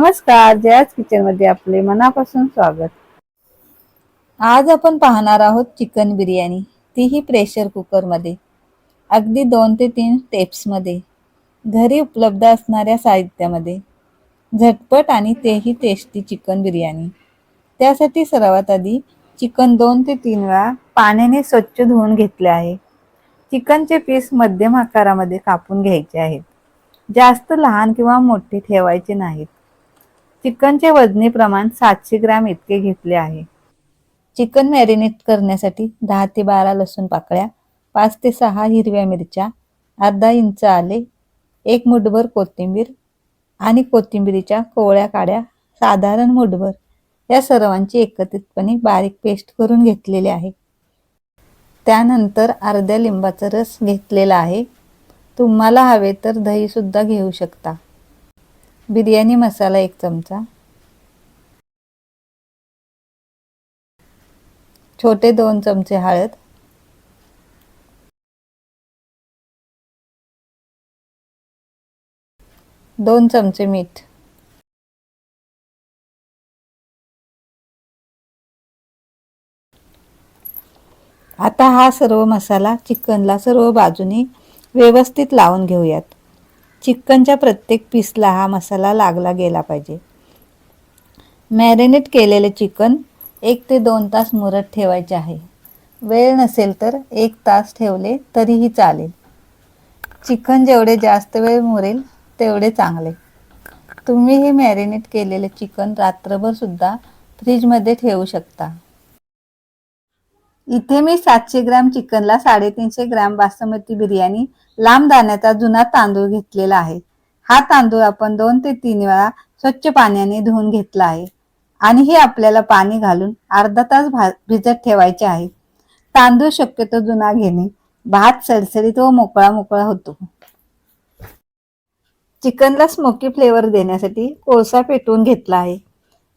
नमस्कार जयाज किचनमध्ये आपले मनापासून स्वागत. आज आपण पाहणार आहोत चिकन बिर्याणी. तीही प्रेशर कुकरमध्ये. अगदी दोन ते तीन स्टेप्समध्ये. घरी उपलब्ध असणाऱ्या साहित्यामध्ये. झटपट आणि तेही टेस्टी चिकन बिर्याणी. त्यासाठी सर्वात आधी चिकन दोन ते तीन वेळा पाण्याने स्वच्छ धुवून घेतले आहे. चिकनचे पीस मध्यम आकारामध्ये कापून घ्यायचे आहेत. जास्त लहान किंवा मोठे ठेवायचे नाहीत. चिकनचे वजनी प्रमाण सातशे ग्रॅम इतके घेतले आहे. चिकन मॅरिनेट करण्यासाठी दहा ते बारा लसूण पाकळ्या पाच ते सहा हिरव्या मिरच्या अर्धा इंच आले एक मुठभर कोथिंबीर आणि कोथिंबिरीच्या कोवळ्या काड्या साधारण मुठभर या सर्वांची एकत्रितपणे बारीक पेस्ट करून घेतलेली आहे. त्यानंतर अर्ध्या लिंबाचा रस घेतलेला आहे. तुम्हाला हवे तर दहीसुद्धा घेऊ शकता. बिर्याणी मसाला एक चमचा. छोटे दोन चमचे हळद. दोन चमचे मीठ. आता हा सर्व मसाला चिकनला सर्व बाजूनी व्यवस्थित लावून घेऊयात. चिकनच्या प्रत्येक पीसला हा मसाला लागला गेला पाहिजे. मॅरिनेट केलेले चिकन एक ते दोन तास मुरत ठेवायचे आहे. वेळ नसेल तर एक तास ठेवले तरीही चालेल. चिकन जेवढे जास्त वेळ मुरेल तेवढे चांगले. तुम्ही हे मॅरिनेट केलेले चिकन रात्रभरसुद्धा फ्रीजमध्ये ठेवू शकता. इथे मी सातशे ग्रॅम चिकनला साडेतीनशे ग्रॅम बासमती बिर्याणी लांब दाण्याचा जुना तांदूळ घेतलेला आहे. हा तांदूळ आपण दोन ते तीन वेळा स्वच्छ पाण्याने धुवून घेतला आहे. आणि हे आपल्याला पाणी घालून अर्धा तास भिजत ठेवायचे आहे. तांदूळ शक्यतो जुना घेणे भात सडसडीत व मोकळा मोकळा होतो. चिकनला स्मोकी फ्लेवर देण्यासाठी कोळसा पेटवून घेतला आहे.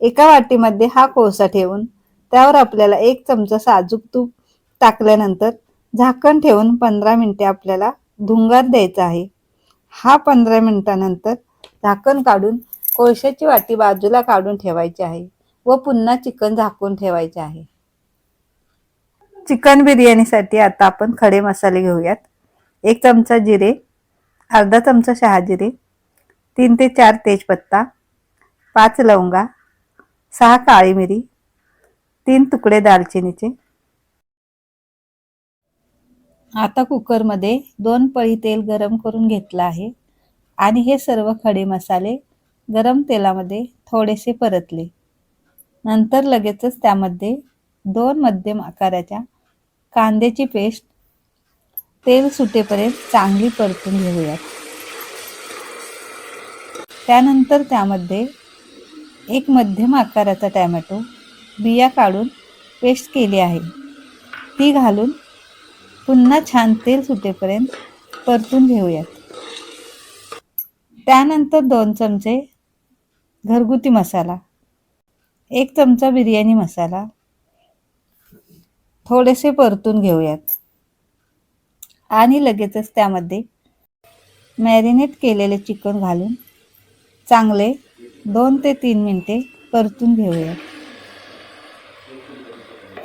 एका वाटीमध्ये हा कोळसा ठेवून त्यावर आपल्याला एक चमचा साजूक तूप टाकल्यानंतर झाकण ठेवून पंधरा मिनटे आपल्याला धुंगार द्यायचा आहे. हा पंधरा मिनिटानंतर झाकण काढून कोळशाची वाटी बाजूला काढून ठेवायची आहे व पुन्हा चिकन झाकून ठेवायचे आहे. चिकन बिर्याणीसाठी आता आपण खडे मसाले घेऊयात. एक चमचा जिरे अर्धा चमचा शहाजिरे तीन ते चार तेजपत्ता पाच लवंगा सहा काळी मिरी तीन तुकडे दालचिनीचे. आता कुकरमध्ये दोन पळी तेल गरम करून घेतलं आहे. आणि हे सर्व खडे मसाले गरम तेलामध्ये थोडेसे परतले. नंतर लगेचच त्यामध्ये दोन मध्यम आकाराच्या कांद्याची पेस्ट तेल सुटेपर्यंत चांगली परतून घेऊयात. त्यानंतर त्यामध्ये एक मध्यम आकाराचा टॅमॅटो बिया काढून पेस्ट केली आहे. ती घालून पुन्हा छान तेल सुटेपर्यंत परतून घेऊयात. त्यानंतर दोन चमचे घरगुती मसाला एक चमचा बिर्याणी मसाला थोडेसे परतून घेऊयात. आणि लगेचच त्यामध्ये मॅरिनेट केलेले चिकन घालून चांगले दोन ते तीन मिनटे परतून घेऊयात.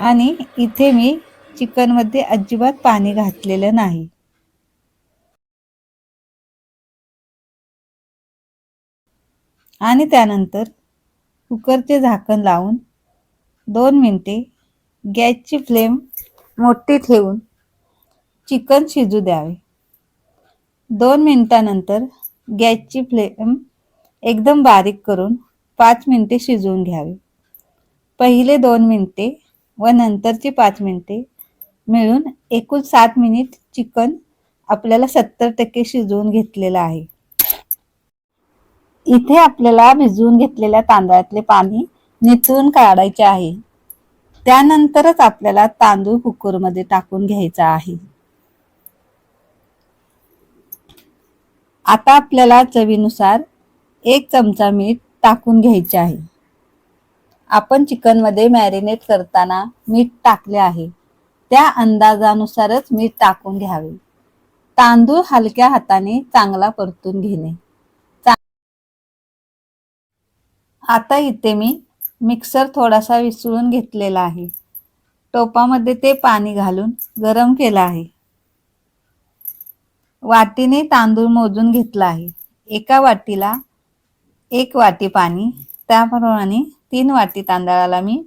आणि इथे मी चिकनमध्ये अजिबात पाणी घातलेलं नाही. आणि त्यानंतर कुकरचे झाकण लावून दोन मिनटे गॅसची फ्लेम मोठी ठेवून चिकन शिजू द्यावे. दोन मिनटानंतर गॅसची फ्लेम एकदम बारीक करून पाच मिनिटे शिजवून घ्यावे. पहिले दोन मिनिटे व नंतरची पाच मिनिटे मिळून एकूण सात मिनिट चिकन आपल्याला सत्तर टक्के शिजवून घेतलेलं आहे. इथे आपल्याला भिजवून घेतलेल्या तांदळातले पाणी नितळून काढायचे आहे. त्यानंतरच आपल्याला तांदूळ कुकरमध्ये टाकून घ्यायचा आहे. आता आपल्याला चवीनुसार एक चमचा मीठ टाकून घ्यायचे आहे. आपण चिकनमध्ये मॅरिनेट करताना मीठ टाकले आहे. त्या अंदाजानुसारच मीठ टाकून घ्यावे. तांदूळ हलक्या हाताने चांगला परतून घेणे. आता इथे मी मिक्सर थोडासा विसळून घेतलेला आहे. टोपामध्ये ते पाणी घालून गरम केलं आहे. वाटीने तांदूळ मोजून घेतला आहे. एका वाटीला एक वाटी पाणी त्याप्रमाणे तीन वाटी तांदळाला मी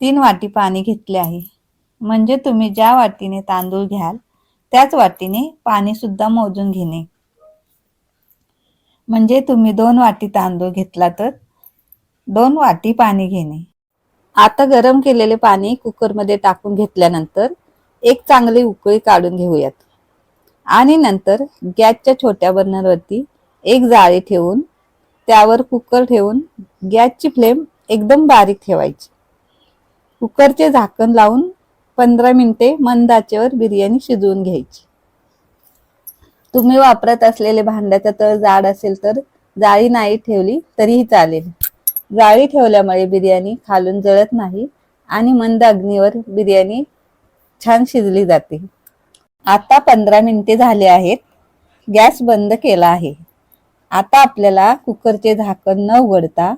तीन वाटी पाणी घेतले आहे. म्हणजे तुम्ही ज्या वाटीने तांदूळ घ्याल त्याच वाटीने पाणी सुद्धा मोजून घेणे. म्हणजे तुम्ही दोन वाटी तांदूळ घेतला तर दोन वाटी पाणी घेणे. आता गरम केलेले पाणी कुकरमध्ये टाकून घेतल्यानंतर एक चांगली उकळी काढून घेऊयात. आणि नंतर गॅसच्या छोट्या बर्नरवरती एक जाळी ठेवून त्यावर कुकर ठेवून गॅसची फ्लेम एकदम बारीक ठेवायची. कुकरचे झाकण लावून पंधरा मिनिटे मंद आचेवर बिर्याणी शिजवून घ्यायची. तुम्ही वापरत असलेले भांड्याचा तळ जाड असेल तर जाळी नाही ठेवली तरीही चालेल. जाळी ठेवल्यामुळे बिर्याणी खालून जळत नाही आणि मंद अग्नीवर बिर्याणी छान शिजली जाते. आता पंधरा मिनिटे झाले आहेत. गॅस बंद केला आहे. आता आपल्याला कुकरचे झाकण न उघडता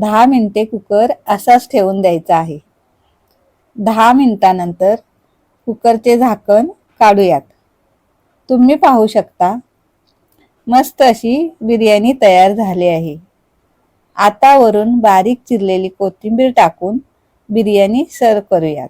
दहा मिनिटे कुकर असाच ठेवून द्यायचा आहे. दहा मिनटानंतर कुकरचे झाकण काढूयात. तुम्ही पाहू शकता मस्त अशी बिर्याणी तयार झाली आहे. आता वरून बारीक चिरलेली कोथिंबीर टाकून बिर्याणी सर्व करूयात.